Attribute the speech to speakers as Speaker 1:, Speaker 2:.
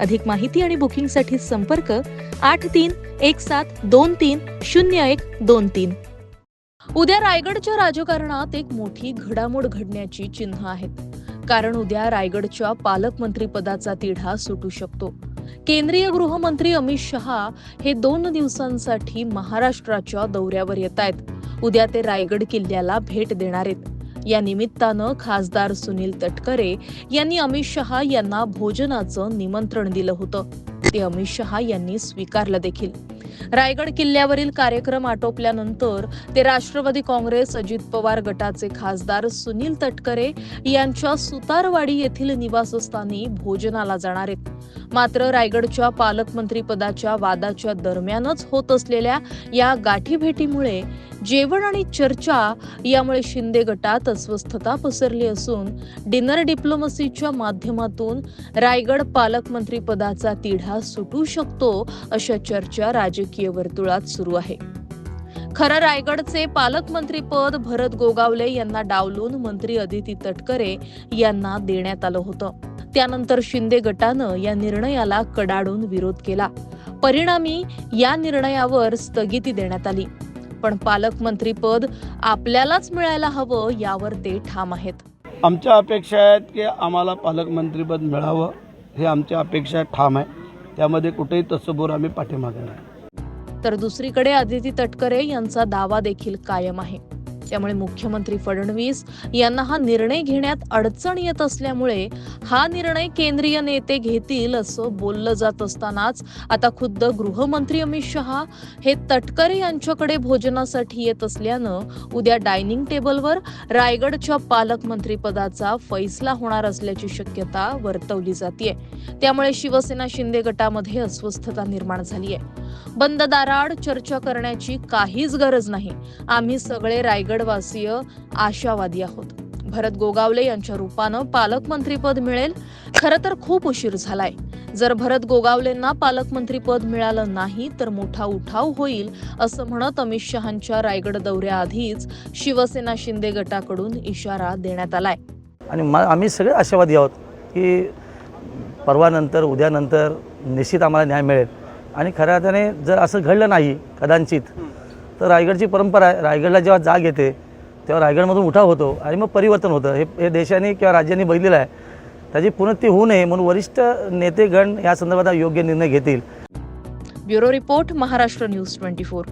Speaker 1: अधिक माहिती आणि बुकिंगसाठी संपर्क आठ तीन एक सात दोन तीन शून्य एक दोन तीन. उद्या रायगडच्या राजकारणात एक मोठी घडामोड घडण्याची चिन्ह आहेत. कारण उद्या रायगडच्या पालकमंत्री पदाचा तिढा सुटू शकतो. केंद्रीय गृहमंत्री अमित शहा हे दोन दिवसांसाठी महाराष्ट्राच्या दौऱ्यावर येत आहेत उद्या ते रायगड किल्ल्याला भेट देणार आहेत. या निमित्तानं खासदार सुनील तटकरे यांनी अमित शहा यांना भोजनाचं निमंत्रण दिलं होतं. ते अमित शहा यांनी स्वीकारलं देखील. रायगड किल्ल्यावरील कार्यक्रम आटोपल्यानंतर ते राष्ट्रवादी काँग्रेस अजित पवार गटाचे खासदार सुनील तटकरे यांच्या सुतारवाडी येथील निवासस्थानी भोजनाला जाणार आहेत. मात्र रायगडच्या पालकमंत्री पदाच्या वादाच्या दरम्यानच होत असलेल्या या गाठीभेटीमुळे जेवण आणि चर्चा यामुळे शिंदे गटात अस्वस्थता पसरली असून डिनर डिप्लोमसीच्या माध्यमातून रायगड पालकमंत्री पदाचा तिढा सुटू शकतो अशा चर्चा राजकीय वर्तुळात सुरू आहे. खरं रायगडचे पालकमंत्री पद भरत गोगावले यांना डावलून मंत्री अदिती तटकरे यांना देण्यात आलं होतं. त्यानंतर शिंदे गटानं या निर्णयाला कडाडून विरोध केला. परिणामी या निर्णयावर स्थगिती देण्यात आली. पण पालकमंत्री पद आपल्यालाच मिळायला हवं यावर ते ठाम आहेत.
Speaker 2: आमच्या अपेक्षा आहेत की आम्हाला पालकमंत्रीपद मिळावं हे आमच्या अपेक्षा ठाम आहे. त्यामध्ये कुठेही तसबोर आम्ही पाठीमागे नाही.
Speaker 1: तर दुसरीकडे आदिती तटकरे यांचा दावा देखील कायम आहे. त्यामुळे मुख्यमंत्री फडणवीस यांना हा निर्णय घेण्यात अडचण येत असल्यामुळे हा निर्णय केंद्रीय नेते घेतील असं बोललं जात असतानाच आता खुद्द गृहमंत्री अमित शहा हे तटकरे यांच्याकडे भोजनासाठी येत असल्यानं उद्या डायनिंग टेबलवर रायगडच्या पालकमंत्री पदाचा फैसला होणार असल्याची शक्यता वर्तवली जाते त्यामुळे शिवसेना शिंदे गटामध्ये अस्वस्थता निर्माण झाली आहे बंद दाराआड चर्चा करण्याची काहीच गरज नाही. आम्ही सगळे रायगडवासीय आशावादी आहोत. भरत गोगावले यांच्या रूपानं पालकमंत्रीपद मिळेल खरं तर खूप उशीर झालाय. जर भरत गोगावलेंना पालकमंत्रीपद मिळालं नाही तर मोठा उठाव होईल असं म्हणत अमित शहांच्या रायगड दौऱ्याआधीच शिवसेना शिंदे गटाकडून इशारा देण्यात आलाय.
Speaker 3: आणि आम्ही सगळे आशावादी आहोत की परवानंतर उद्यानंतर निश्चित आम्हाला न्याय मिळेल. आणि खऱ्या अर्थाने जर असं घडलं नाही कदाचित तर रायगडची परंपरा आहे. रायगडला जेव्हा जाग येते तेव्हा रायगडमधून उठाव होतो आणि मग परिवर्तन होतं. हे हे देशाने किंवा राज्याने बघितलेलं आहे. त्याची पुनर्ती होऊ नये म्हणून वरिष्ठ नेतेगण या संदर्भात योग्य निर्णय घेतील.
Speaker 1: Bureau report Maharashtra news twenty four.